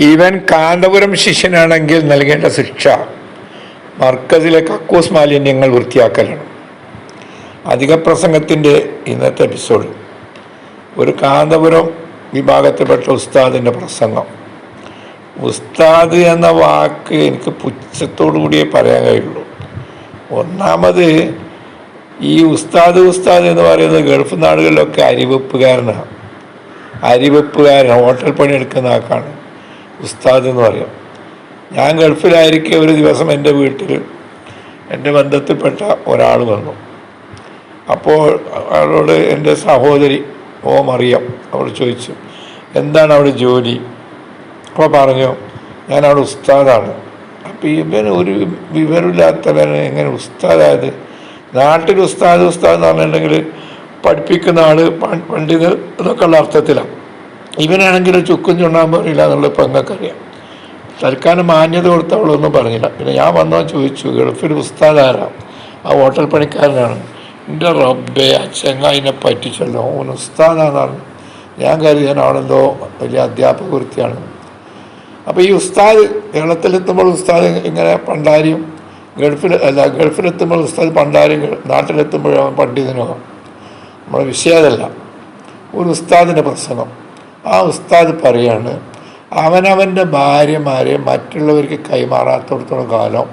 Even Kanthapuram ശിഷ്യനാണെങ്കിൽ നൽകേണ്ട ശിക്ഷ മർക്കസിലെ കക്കൂസ് മാലിന്യങ്ങൾ വൃത്തിയാക്കലാണ്. അധിക പ്രസംഗത്തിന്റെ ഇന്നത്തെ എപ്പിസോഡ് ഒരു കാന്തപുരം വിഭാഗത്തിൽപ്പെട്ട ഉസ്താദിന്റെ പ്രസംഗം. ഉസ്താദ് എന്ന വാക്ക് എനിക്ക് പുച്ഛത്തോടു കൂടിയേ പറയാൻ കഴിയുള്ളൂ. ഒന്നാമത് ഈ ഉസ്താദ് ഉസ്താദ് എന്ന് പറയുന്നത് ഗൾഫ് നാടുകളിലൊക്കെ അരിവെപ്പുകാരനാണ്. അരിവെപ്പുകാരൻ ഹോട്ടൽ പണിയെടുക്കുന്ന ആൾക്കാണ്. ഉസ്താദ് എന്ന് പറയാം. ഞാൻ ഗൾഫിലായിരിക്കെ ഒരു ദിവസം എന്റെ വീട്ടിൽ എന്റെ ബന്ധത്തിൽപ്പെട്ട ഒരാൾ വന്നു. അപ്പോൾ അവളോട് എന്റെ സഹോദരി ഓ മറിയം അവൾ ചോദിച്ചു എന്താണ് അവിടെ ജോലി? അപ്പോൾ പറഞ്ഞു ഞാൻ അവിടെ ഉസ്താദാണ്. അപ്പോൾ ഇവൻ ഒരു വിവരമില്ലാത്തവൻ എങ്ങനെ ഉസ്താദായത്? നാട്ടിൽ ഉസ്താദ് ഉസ്താദ് എന്ന് പറഞ്ഞിട്ടുണ്ടെങ്കിൽ പഠിപ്പിക്കുന്ന ആൾ പണ്ഡിതർ എന്നൊക്കെയുള്ള അർത്ഥത്തിലാണ്. ഇവനാണെങ്കിൽ ചുക്കും ചുണ്ണാൻ പറയില്ല എന്നുള്ളത് ഇപ്പം നിങ്ങൾക്കറിയാം തൽക്കാലം മാന്യത കൊടുത്ത അവളൊന്നും പറഞ്ഞില്ല. പിന്നെ ഞാൻ വന്നോ ചോദിച്ചു ഗൾഫിൽ ഉസ്താദാരാ ആ ഹോട്ടൽ പണിക്കാരനാണ്. എന്റെ റബ്ബെ ആ ചെങ്ങായിനെ പറ്റിച്ചല്ലോ ഓൻ ഉസ്താദാന്നാണ് ഞാൻ കരുതി ഞാൻ അവളെന്തോ വലിയ അധ്യാപക വൃത്തിയാണ് അപ്പോൾ ഈ ഉസ്താദ് കേരളത്തിലെത്തുമ്പോൾ ഉസ്താദ് ഇങ്ങനെ പണ്ടാരിയും ഗൾഫിൽ അല്ല ഗൾഫിലെത്തുമ്പോൾ ഉസ്താദ് പണ്ടാരിയും നാട്ടിലെത്തുമ്പോഴും പണ്ഡിതനോ നമ്മുടെ വിഷയമല്ല ഒരു ഉസ്താദിന്റെ പ്രസംഗം. ആ ഉസ്താദ് പറയാണ് അവനവന്റെ ഭാര്യമാരെ മറ്റുള്ളവർക്ക് കൈമാറാത്തടത്തോളം കാലം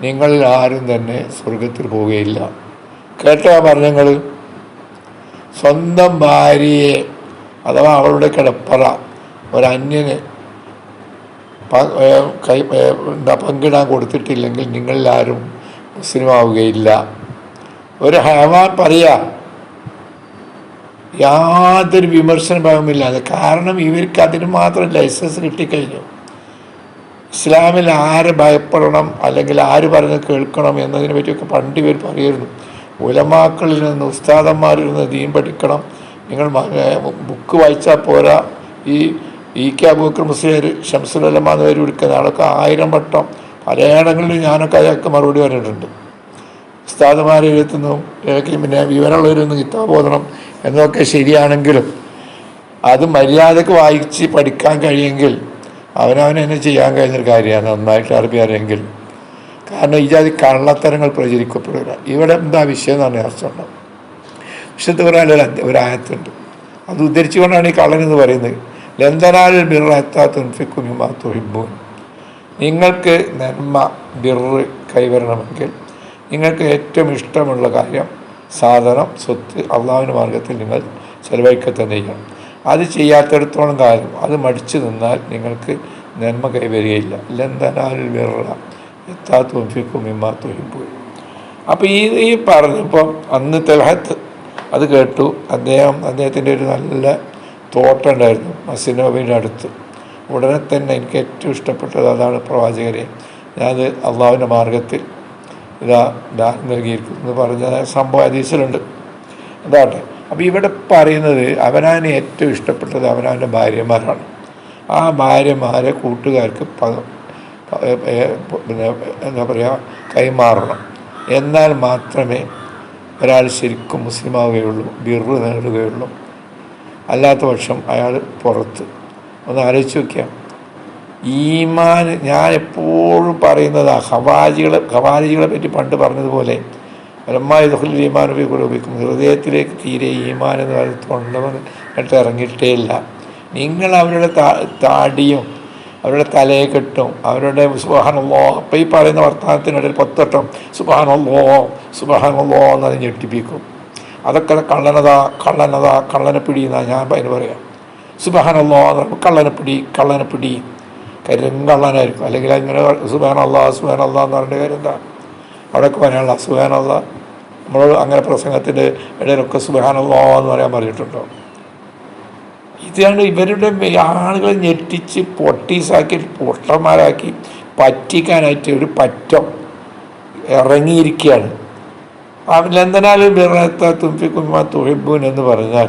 നിങ്ങളിൽ ആരും തന്നെ സ്വർഗത്തിൽ പോവുകയില്ല. കേട്ടോ പറഞ്ഞങ്ങൾ സ്വന്തം ഭാര്യയെ അഥവാ അവളുടെ കിടപ്പറ ഒരന്യന് കൈ എന്താ പങ്കിടാൻ കൊടുത്തിട്ടില്ലെങ്കിൽ നിങ്ങളിൽ ആരും മുസ്ലിം ഒരു ഹവാൻ പറയാ യാതൊരു വിമർശന ഭാവമില്ലാതെ കാരണം ഇവർക്ക് അതിന് മാത്രം ലൈസൻസ് കിട്ടിക്കഴിഞ്ഞു. ഇസ്ലാമിൽ ആര് ഭയപ്പെടണം അല്ലെങ്കിൽ ആര് പറഞ്ഞ് കേൾക്കണം എന്നതിനെ പറ്റിയൊക്കെ പണ്ട് ഇവർ പറയുന്നു ഉലമാക്കളിൽ നിന്ന് ഉസ്താദന്മാരിൽ നിന്ന് ദീൻ പഠിക്കണം. നിങ്ങൾ ബുക്ക് വായിച്ചാൽ പോരാ. ഈ ഇ കെ അബൂക്കർ മുസ്ലിം ഷംസുലമ എന്ന് പേര് വിളിക്കുന്ന ആളൊക്കെ ആയിരം വട്ടം പലയിടങ്ങളിൽ ഞാനൊക്കെ അയാൾക്ക് മറുപടി പറഞ്ഞിട്ടുണ്ട്. ഉസ്താദുമാരെ എഴുത്തുന്നു ഏതൊക്കെ പിന്നെ വിവരമുള്ളവരൊന്നും കിതാബ് എന്നൊക്കെ ശരിയാണെങ്കിലും അത് മര്യാദയ്ക്ക് വായിച്ച് പഠിക്കാൻ കഴിയുമെങ്കിൽ അവനവനെന്നെ ചെയ്യാൻ കഴിഞ്ഞൊരു കാര്യമാണ് നന്നായിട്ട് അറബി അറിയെങ്കിൽ കാരണം ഈ ജാതി കള്ളത്തരങ്ങൾ പ്രചരിക്കപ്പെടുക ഇവിടെ എന്താ വിഷയം എന്ന് പറഞ്ഞാൽ അർത്ഥമുണ്ട് വിശുദ്ധ ഖുർആനിൽ ഒരു അധ്യ- ഒരു ആയത്തുണ്ട്. അത് ഉദ്ധരിച്ചുകൊണ്ടാണ് ഈ കള്ളൻ എന്ന് പറയുന്നത്. ലന്തനാലിൽ ബിർത്തുഹിബൂൻ നിങ്ങൾക്ക് നന്മ ബിറ് കൈവരണമെങ്കിൽ നിങ്ങൾക്ക് ഏറ്റവും ഇഷ്ടമുള്ള കാര്യം സാധനം സ്വത്ത് അള്ളാഹുവിന്റെ മാർഗത്തിൽ നിങ്ങൾ ചെലവഴിക്കുക തന്നെ ചെയ്യണം അത് ചെയ്യാത്തിടത്തോളം കാര്യം അത് മടിച്ചു നിന്നാൽ നിങ്ങൾക്ക് നന്മ കൈവരികയില്ല. ലന്തനാലിൽ ബിറ എത്താത്തും പോയി അപ്പോൾ ഈ ഈ പറഞ്ഞപ്പോൾ അന്ന് തെലഹത്ത് അത് കേട്ടു. അദ്ദേഹം അദ്ദേഹത്തിന്റെ ഒരു നല്ല തോട്ടം ഉണ്ടായിരുന്നു മസിനോബിന്റെ അടുത്ത്. ഉടനെ തന്നെ എനിക്ക് ഏറ്റവും ഇഷ്ടപ്പെട്ടത് അതാണ് പ്രവാചകരെ. ഞാനത് അള്ളാഹുവിന്റെ മാർഗത്തിൽ ഇതാ ഇതാ നൽകിയിരിക്കുന്നു. എന്ന് പറഞ്ഞ സംഭവം അതീസിലുണ്ട് അതാട്ടെ അപ്പോൾ ഇവിടെ പറയുന്നത് അവനാന് ഏറ്റവും ഇഷ്ടപ്പെട്ടത് അവനവന്റെ ഭാര്യമാരാണ്. ആ ഭാര്യമാരെ കൂട്ടുകാർക്ക് എന്താ പറയുക കൈമാറണം. എന്നാൽ മാത്രമേ ഒരാൾ ശരിക്കും മുസ്ലിമാവുകയുള്ളൂ ബിറു നേടുകയുള്ളൂ. അല്ലാത്ത പക്ഷം അയാൾ പുറത്ത്. ഒന്ന് ആലോചിച്ച് നോക്കിയാൽ ഈമാൻ ഞാൻ എപ്പോഴും പറയുന്നത് ഹവാജികളെ ഹവാജികളെ പറ്റി പണ്ട് പറഞ്ഞതുപോലെ പരമായി ദുഹുൽ ഈമാൻ ഉപയോഗിക്കും ഹൃദയത്തിലേക്ക് തീരെ ഈമാൻ എന്ന് പറയുന്നത് തൊണ്ടവന്ന് എന്നിട്ട് ഇറങ്ങിയിട്ടേ ഇല്ല. നിങ്ങൾ അവരുടെ താടിയും അവരുടെ തലയെ കെട്ടും അവരുടെ സുബാനുള്ളോ അപ്പം ഈ പറയുന്ന വർത്തമാനത്തിനിടയിൽ പത്തോട്ടം സുബാനുള്ളോ സുബാനുള്ളോ എന്ന് എന്നത് ഞെട്ടിപ്പിക്കും. അതൊക്കെ കള്ളനതാ കള്ളനതാ കള്ളനെ പിടി എന്നാണ് ഞാൻ അതിന് പറയാം. സുബാനുള്ളോ എന്ന് പറയുമ്പോൾ കള്ളനെ പിടി കള്ളനെ പിടി. കരിങ്കള്ളനായിരിക്കും അല്ലെങ്കിൽ അങ്ങനെ സുബാൻ അള്ളാ എന്ന് പറഞ്ഞ കാര്യം എന്താ അവിടെയൊക്കെ പറയാനുള്ള അള്ളാ നമ്മൾ അങ്ങനെ പ്രസംഗത്തിന്റെ ഇടയിലൊക്കെ അള്ളാ എന്ന് പറയാൻ പറഞ്ഞിട്ടുണ്ടോ? ഇതാണ് ഇവരുടെ ആളുകളെ ഞെട്ടിച്ച് പൊട്ടീസാക്കി പൊട്ടന്മാരാക്കി പറ്റിക്കാനായിട്ട് ഒരു പറ്റം ഇറങ്ങിയിരിക്കുകയാണ്. അവരിലെന്തിനാലും ബിറത്ത തുമ്പിക്കുമ്മ തുഹിബൂൻ എന്ന് പറഞ്ഞാൽ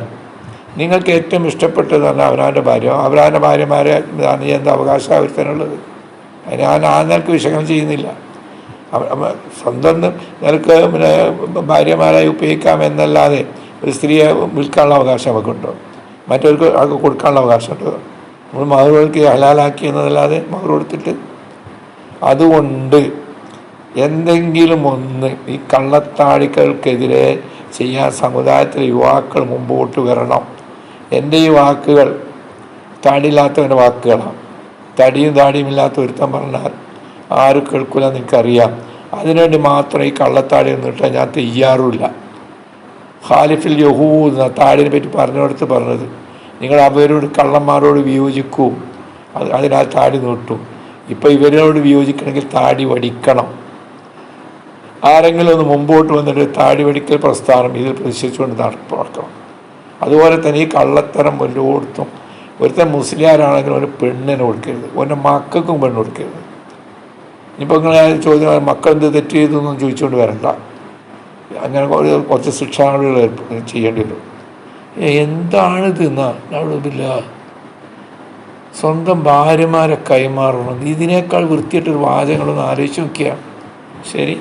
നിങ്ങൾക്ക് ഏറ്റവും ഇഷ്ടപ്പെട്ടത് പറഞ്ഞാൽ അവനവന്റെ ഭാര്യ. അവനവന്റെ ഭാര്യമാരെ ഇതാണ് എന്ത് അവകാശം ഞാൻ ആ നിലയ്ക്ക് വിശകലനം ചെയ്യുന്നില്ല. സ്വന്തം നിനക്ക് പിന്നെ ഭാര്യമാരായി ഉപയോഗിക്കാം എന്നല്ലാതെ ഒരു സ്ത്രീയെ വിൽക്കാനുള്ള അവകാശം നമുക്കുണ്ടോ മറ്റവർക്ക് അവർക്ക് കൊടുക്കാനുള്ള അവകാശമുണ്ടോ? നമ്മൾ മകളുകൾക്ക് ഹലാലാക്കി എന്നതല്ലാതെ മകൾ കൊടുത്തിട്ട്? അതുകൊണ്ട് എന്തെങ്കിലും ഒന്ന് ഈ കള്ളത്താഴികൾക്കെതിരെ ചെയ്യാൻ സമുദായത്തിലെ യുവാക്കൾ മുമ്പോട്ട് വരണം. എന്റെ ഈ വാക്കുകൾ താടിയില്ലാത്തവന്റെ വാക്കുകളാണ്. തടിയും താടിയും ഇല്ലാത്ത ഒരുത്തൻ പറഞ്ഞാൽ ആരും കേൾക്കില്ല നിനക്കറിയാം അതിനുവേണ്ടി മാത്രം ഈ കള്ളത്താടി എന്നിട്ട് ഞാൻ തെയ്യാറുമില്ല. ഖാലിഫിൽ യഹൂദ് എന്ന താടിനെ പറ്റി പറഞ്ഞെടുത്ത് പറഞ്ഞത് നിങ്ങൾ അവരോട് കള്ളന്മാരോട് വിയോജിക്കും. അത് അതിനാൽ താടി നീട്ടും. ഇപ്പം ഇവരോട് വിയോജിക്കണമെങ്കിൽ താടി വടിക്കണം. ആരെങ്കിലും ഒന്ന് മുമ്പോട്ട് വന്നിട്ട് താടി വടിക്കൽ പ്രസ്ഥാനം ഇതിൽ പ്രതിഷേധിച്ചുകൊണ്ട് നടക്കണം. അതുപോലെ തന്നെ ഈ കള്ളത്തരം എല്ലായിടത്തും ഒരുത്തൻ മുസ്ലിയാരാണെങ്കിലും ഒരു പെണ്ണിനെ കൊടുക്കരുത്. ഓന്റെ മക്കൾക്കും പെണ്ണ് കൊടുക്കരുത്. ഇനിയിപ്പോൾ നിങ്ങൾ ചോദ്യം മക്കൾ എന്ത് തെറ്റ് ചെയ്തു എന്നും ചോദിച്ചുകൊണ്ട് വരണ്ട. അങ്ങനെ ഒരു കുറച്ച് ശിക്ഷാണുകൾ ചെയ്യേണ്ടി വരും. എന്താണിത് എന്നാ നടുവില്ല. സ്വന്തം ഭാര്യമാരെ കൈമാറണം. ഇതിനേക്കാൾ വൃത്തിയായിട്ടൊരു വാചകങ്ങളൊന്ന് ആലോചിച്ച് നോക്കിയാൽ ശരി.